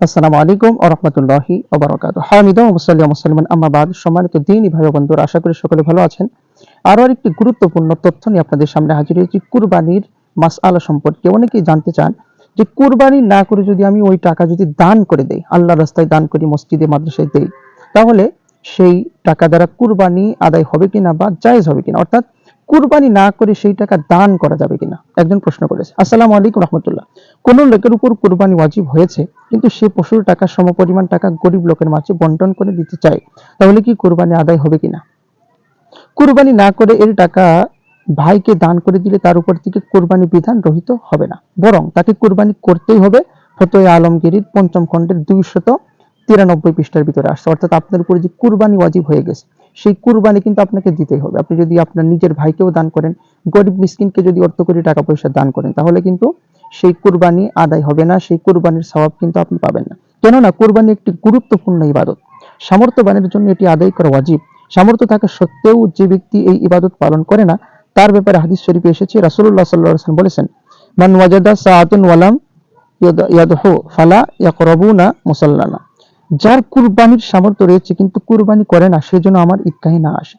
আসসালামু আলাইকুম ওয়া রাহমাতুল্লাহি ওয়া বারাকাতুহু। হামিদা ওয়া মুসাল্লি ওয়া মুসলিমান আম্মা বাদ। সম্মানিত দিনী ভাই বন্ধুরা, আশা করি সকলে ভালো আছেন। আরও আরেকটি গুরুত্বপূর্ণ তথ্য নিয়ে আপনাদের সামনে হাজির হয়েছি। কুরবানির মাসআলা সম্পর্কে অনেকেই জানতে চান যে কুরবানি না করে যদি আমি ওই টাকা যদি দান করে দেই, আল্লাহর রাস্তায় দান করি, মসজিদে, মাদ্রাসায় দেই, তাহলে সেই টাকা দ্বারা কুরবানি আদায় হবে কিনা বা জায়েজ হবে কিনা? অর্থাৎ কুরবানি না করে সেই টাকা দান করা যাবে কিনা? একজন প্রশ্ন করেছে। আসসালামু আলাইকুম রহমতুল্লাহ। কোন লোকের উপর কুরবানি ওয়াজিব হয়েছে কিন্তু সে পশুর টাকা, সমপরিমাণ টাকা গরিব লোকের মাঝে বন্টন করে দিতে চায়, তাহলে কি কুরবানি আদায় হবে কিনা? কুরবানি না করে এর টাকা ভাইকে দান করে দিলে তার উপর থেকে কুরবানি বিধান রহিত হবে না। বরং তাকে কুরবানি করতেই হবে। ফতোয় আলমগীরির পঞ্চম খণ্ডের দুইশত তিরানব্বই পৃষ্ঠার ভিতরে আসছে। অর্থাৎ আপনার উপরে যে কুরবানি ওয়াজিব হয়ে গেছে সেই কুরবানি কিন্তু আপনাকে দিতেই হবে। আপনি যদি আপনার নিজের ভাইকেও দান করেন, গরিব মিসকিনকে যদি অর্থ করে টাকা পয়সা দান করেন, তাহলে কিন্তু সেই কুরবানি আদায় হবে না, সেই কুরবানির স্বভাব কিন্তু আপনি পাবেন না। কেননা কুরবানি একটি গুরুত্বপূর্ণ ইবাদত। সামর্থ্যবানের জন্য এটি আদায় করা ওয়াজিব। সামর্থ্য থাকা সত্ত্বেও যে ব্যক্তি এই ইবাদত পালন করে না, তার ব্যাপারে হাদিস শরীফে এসেছে, রাসূলুল্লাহ সাল্লাল্লাহু আলাইহি বলেছেন, মান ওয়াজাদা সাআতুন ওয়ালাম ইয়াদহু ফালা ইয়াকরাবুনা মুসাল্লানা। যার কুরবানির সামর্থ্য রয়েছে কিন্তু কুরবানি করে না সেই জন্য আমার ঈদগাহে না আসে।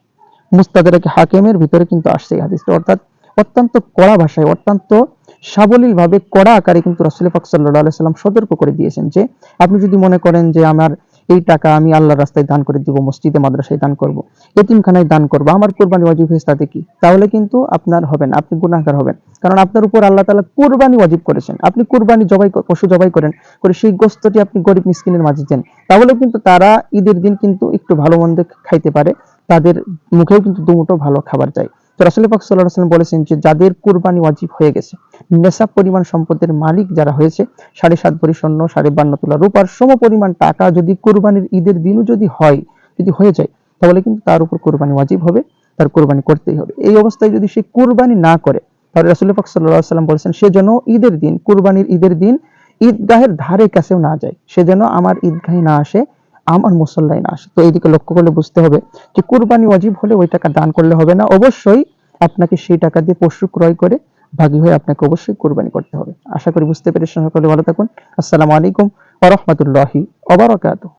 মুস্তাদারাকে হাকিমের ভিতরে কিন্তু আসছে এই হাদিসটা। অর্থাৎ অত্যন্ত কড়া ভাষায়, অত্যন্ত সাবলীল ভাবে কড়া আকারে কিন্তু রাসূল পাক সাল্লাম সতর্ক করে দিয়েছেন যে, আপনি যদি মনে করেন যে আমার এই টাকা আমি আল্লাহর রাস্তায় দান করে দিব, মসজিদে, মাদ্রাসায় দান করব। এতিমখানায় দান করব। আমার কোরবানি ওয়াজিব হয়েছে তাতে কি? তাহলে কিন্তু আপনার হবে না আপনি গুনাহগার হবেন। কারণ আপনার উপর আল্লাহ তাআলা কুরবানি ওয়াজিব করেছেন। আপনি কুরবানি জবাই পশু জবাই করেন, করে সেই গোস্তটি আপনি গরিব মিসকিনের মাঝে দেন। তাহলে কিন্তু তারা ঈদের দিন কিন্তু একটু ভালো মন্দ খাইতে পারে, তাদের মুখেও কিন্তু দুমুটো ভালো খাবার যায়। তো রাসূল পাক সাল্লাল্লাহু আলাইহি ওয়াসাল্লাম বলেছেন যে, যাদের কুরবানি ওয়াজিব হয়ে গেছে নেশাব পরিমাণ সম্পদের মালিক যারা হয়েছে, সাড়ে সাত ভরি সাড়ে বান্ন তোলা রূপার সম পরিমাণ টাকা যদি কুরবানির ঈদের দিনও যদি হয়, যদি হয়ে যায়, তাহলে কিন্তু তার উপর কুরবানি ওয়াজিব হবে, তার কুরবানি করতেই হবে। এই অবস্থায় যদি সে কুরবানি না করে, তাহলে রাসূল পাক সাল্লাল্লাহু আলাইহি ওয়াসাল্লাম বলেছেন, সে যেন ঈদের দিন, কুরবানির ঈদের দিন ঈদগাহের ধারে কাছেও না যায়। সে যেন আমার ঈদগাহে না আসে, আমার মুসল্লায় না আসে। তো এইদিকে লক্ষ্য করলে বুঝতে হবে যে কুরবানি ওয়াজিব হলে ওই টাকা দান করলে হবে না। অবশ্যই আপনাকে সেই টাকা দিয়ে পশু ক্রয় করে ভাগী হয়ে আপনাকে অবশ্যই কোরবানি করতে হবে। আশা করি বুঝতে পেরেছেন। সকলে ভালো থাকুন। আসসালামু আলাইকুম ওয়া রাহমাতুল্লাহি